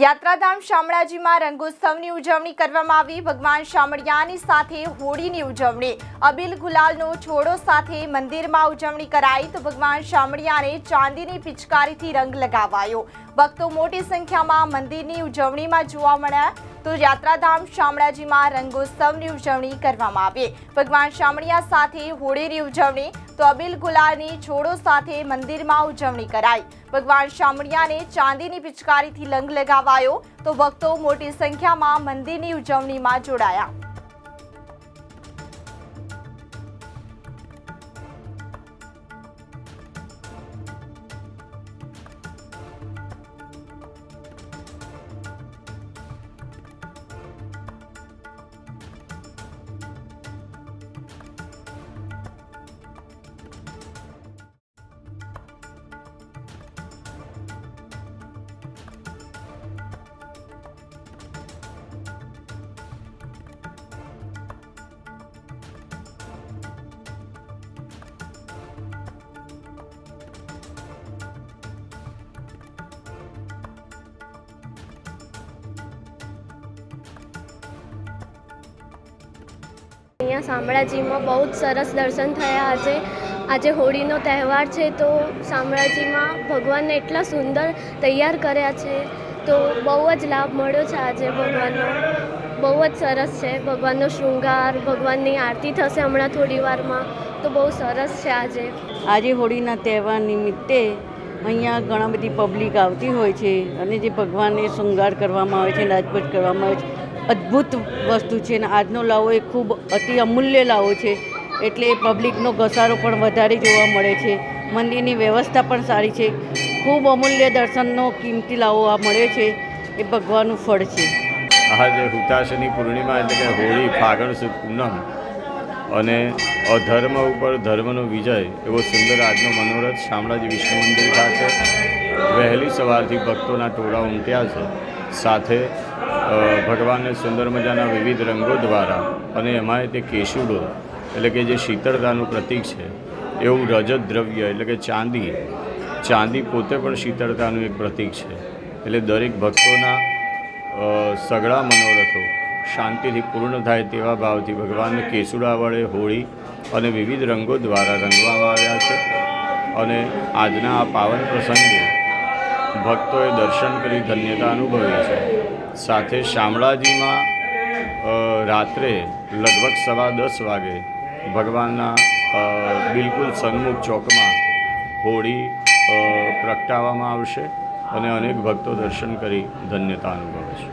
યાત્રાધામ શામળાજીમાં રંગોત્સવની ઉજવણી કરવામાં આવી. ભગવાન શામળિયાની સાથે હોળીની ઉજવણી. અબિલ ગુલાલનો છોડો સાથે મંદિરમાં ઉજવણી કરાઈ તો ભગવાન શામળિયાને ચાંદીની પિચકારીથી રંગ લગાવાયો. ભક્તો મોટી સંખ્યામાં મંદિરની ઉજવણીમાં જોવા મળ્યા. તો યાત્રાધામ શામળાજીમાં રંગોત્સવની ઉજવણી કરવામાં આવી. ભગવાન શામળિયા સાથે હોળીની ઉજવણી. તો અબિલ ગુલાની છોડો સાથે મંદિરમાં ઉજવણી કરાઈ. ભગવાન શામળિયાને ચાંદીની પિચકારીથી લંગ લગાવાયો. તો ભક્તો મોટી સંખ્યામાં મંદિરની ઉજવણીમાં જોડાયા. અહીંયા શામળાજીમાં બહુ જ સરસ દર્શન થયા આજે. આજે હોળીનો તહેવાર છે તો શામળાજીમાં ભગવાનને એટલા સુંદર તૈયાર કર્યા છે. તો બહુ જ લાભ મળ્યો છે આજે ભગવાનનો. બહુ જ સરસ છે ભગવાનનો શૃંગાર, ભગવાનની આરતી થશે હમણાં થોડી વારમાં. તો બહુ સરસ છે આજે. આજે હોળીના તહેવાર નિમિત્તે અહીંયા ઘણા બધી પબ્લિક આવતી હોય છે અને જે ભગવાનને શૃંગાર કરવામાં આવે છે નાચપટ કરવામાં આવે છે. અદ્ભુત વસ્તુ છે અને આજનો લાવો એ ખૂબ અતિ અમૂલ્ય લાવો છે. એટલે પબ્લિકનો ઘસારો પણ વધારે જોવા મળે છે. મંદિરની વ્યવસ્થા પણ સારી છે. ખૂબ અમૂલ્ય દર્શનનો કિંમતી લાવો આ મળે છે. એ ભગવાનનું ફળ છે. આજે હુતાશની પૂર્ણિમા એટલે કે હોળી, ફાગણ સુદ પૂનમ અને અધર્મ ઉપર ધર્મનો વિજય એવો સુંદર આજનો મનોરથ શામળાજી વિષ્ણુ મંદિર ખાતે વહેલી સવારથી ભક્તોના ટોળા ઉમટ્યા છે. સાથે ભગવાનને સુંદર મજાના વિવિધ રંગો દ્વારા અને એમાંય તે કેશુડો એટલે કે જે શીતળતાનું પ્રતીક છે, એવું રજત દ્રવ્ય એટલે કે ચાંદી ચાંદી પોતે પણ શીતળતાનું એક પ્રતીક છે. એટલે દરેક ભક્તોના સગળા મનોરથો શાંતિથી પૂર્ણ થાય તેવા ભાવથી ભગવાનને કેસુડા વડે હોળી અને વિવિધ રંગો દ્વારા રંગવામાં આવ્યા છે. અને આજના આ પાવન પ્રસંગે ભક્તોએ દર્શન કરી ધન્યતા અનુભવી છે. સાથે શામળાજીમાં રાત્રે લગભગ સવા દસ વાગે ભગવાનના બિલકુલ સન્મુખ ચોકમાં હોળી પ્રગટાવવામાં આવશે અને અનેક ભક્તો દર્શન કરી ધન્યતા અનુભવશે.